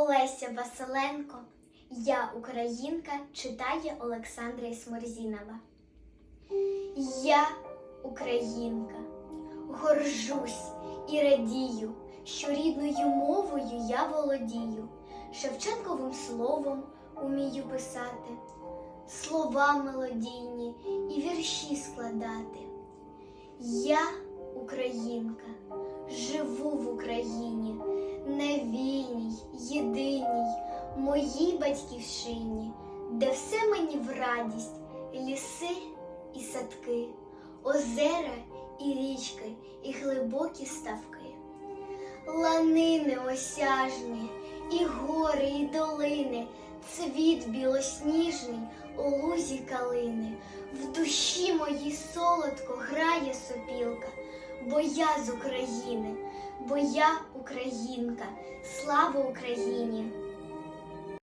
Олеся Василенко, Я Українка читає Олександра Сморзінова. Я українка, горжусь і радію, що рідною мовою я володію, Шевченковим словом умію писати, слова мелодійні і вірші складати. Я українка, живу в Україні, вільній, єдиній, моїй батьківщині, де все мені в радість, ліси і садки, озера і річки, і глибокі ставки, ланини осяжні, і гори, і долини, цвіт білосніжний у лузі калини. В душі моїй солодко грає сопілка, бо я з України, бо я українка, слава Україні!